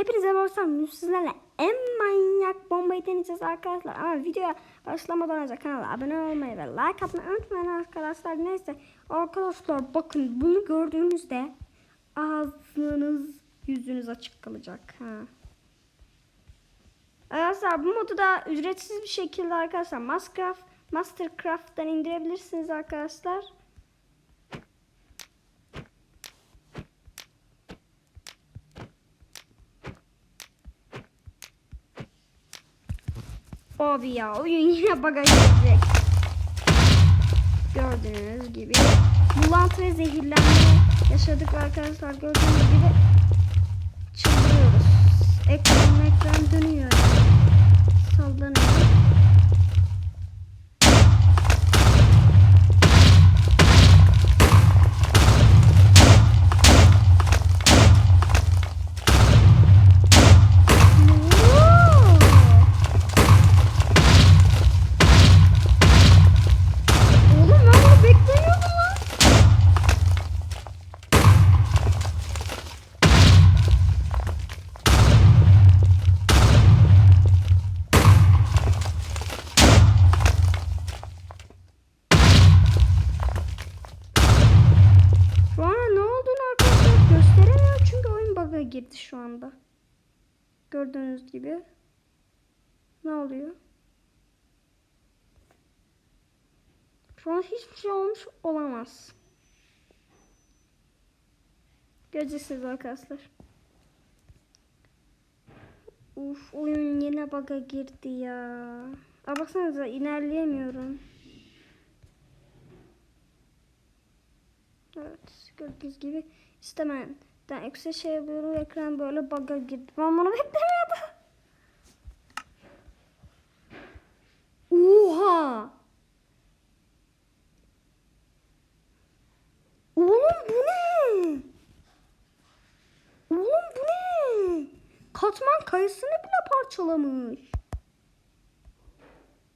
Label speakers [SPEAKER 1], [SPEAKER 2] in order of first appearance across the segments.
[SPEAKER 1] Hepinize bakıyorum. Sizlerle en manyak bombayı deneyeceğiz arkadaşlar. Ama videoya başlamadan önce kanala abone olmayı ve like atmayı unutmayın arkadaşlar. Neyse arkadaşlar bakın bunu gördüğünüzde ağzınız yüzünüz açık kalacak. Ha. Arkadaşlar bu modu da ücretsiz bir şekilde arkadaşlar Mastercraft, Mastercraft'tan indirebilirsiniz arkadaşlar. Abi ya oyun yine bug'a girecek. Gördüğünüz gibi bulantı ve zehirlenme yaşadık arkadaşlar. Gördüğünüz gibi çıldırıyoruz. Ekran ekran dönüyor. Sallanıyor. Oo! Oğlum ben bunu beklemiyordum lan. Şu an ne olduğunu arkadaşlar gösteremiyor çünkü oyun bug'a girdi şu anda. Gördüğünüz gibi. Ne oluyor? Şu an hiçbir şey olmuş olamaz. Göreceksiniz arkadaşlar. Uf oyun yine bug'a girdi ya. Aa baksanıza ilerleyemiyorum. Evet gördüğünüz gibi istemeden eksi şey yapıyorum ekran böyle bug'a girdi. Ben bunu beklemiyordum. Oha! Oğlum bu ne? Oğlum bu ne? Katman kayısını bile parçalamış.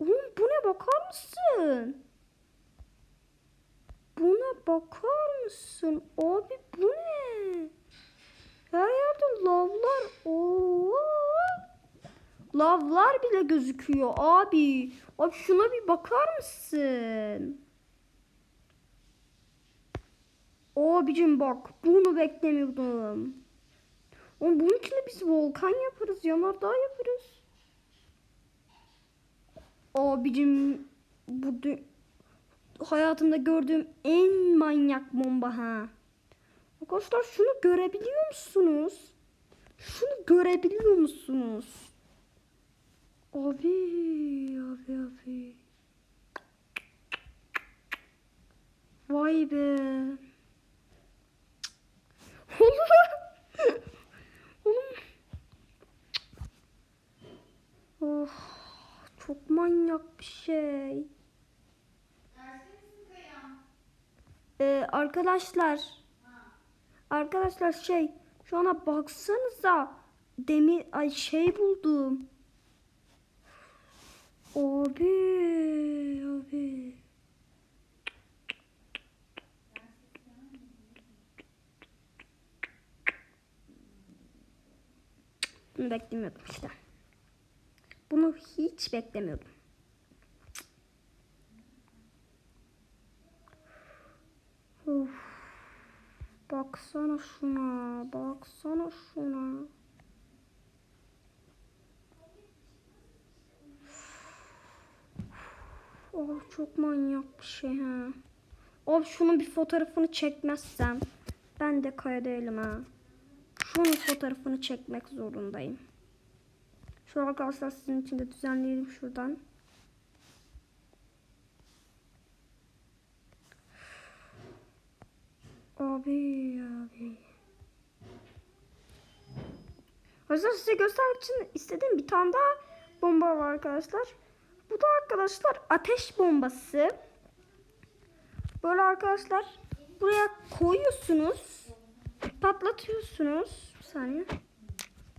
[SPEAKER 1] Oğlum bu ne bakar mısın? Buna bakar mısın? Abi bu ne? Her yerde lavlar. Oo. Lavlar bile gözüküyor abi. Abi şuna bir bakar mısın? Abicim bak bunu beklemiyordum. Oğlum bunun içinde biz volkan yaparız, yanardağ yaparız. Abicim bu hayatımda gördüğüm en manyak bomba ha. Arkadaşlar şunu görebiliyor musunuz? Şunu görebiliyor musunuz? Abi, abi, abi. Vay be. Oğlum. Oh, çok manyak bir şey. Ee, arkadaşlar. Arkadaşlar şey şu ana baksanıza demir ay şey buldum. Abi abi. Bunu beklemiyordum işte. Bunu hiç beklemiyordum. Baksana şuna. Baksana şuna. Oh çok manyak bir şey ha. Of şunun bir fotoğrafını çekmezsem ben de kaya değilim ha. Şunun fotoğrafını çekmek zorundayım. Şu arkadaşlar sizin için de düzenleyelim şuradan. Abi abi. Arkadaşlar size göstermek için istediğim bir tane daha bomba var arkadaşlar. Bu da arkadaşlar ateş bombası. Böyle arkadaşlar buraya koyuyorsunuz. Patlatıyorsunuz. Bir saniye.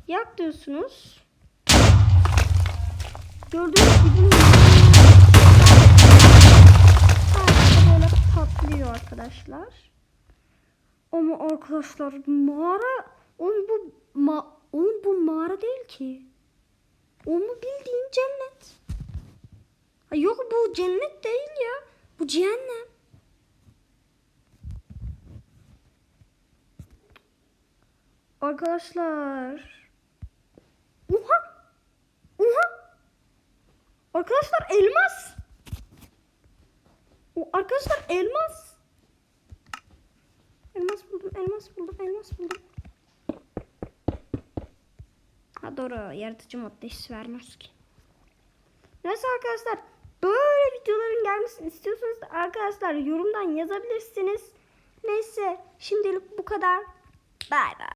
[SPEAKER 1] Yak diyorsunuz. Gördüğünüz gibi arkadaşlar mağara onun bu ma, onun bu ki? O mu bildiğin cennet? Ha, yok bu cennet değil ya. Bu cehennem. Arkadaşlar. Oha! Oha! Arkadaşlar elmas. O arkadaşlar elmas. Elmas buldum, elmas buldum, elmas buldum. Ha doğru, yaratıcı modda hiç vermez ki. Neyse arkadaşlar, böyle videoların gelmesini istiyorsanız da arkadaşlar yorumdan yazabilirsiniz. Neyse, şimdilik bu kadar. Bay bay.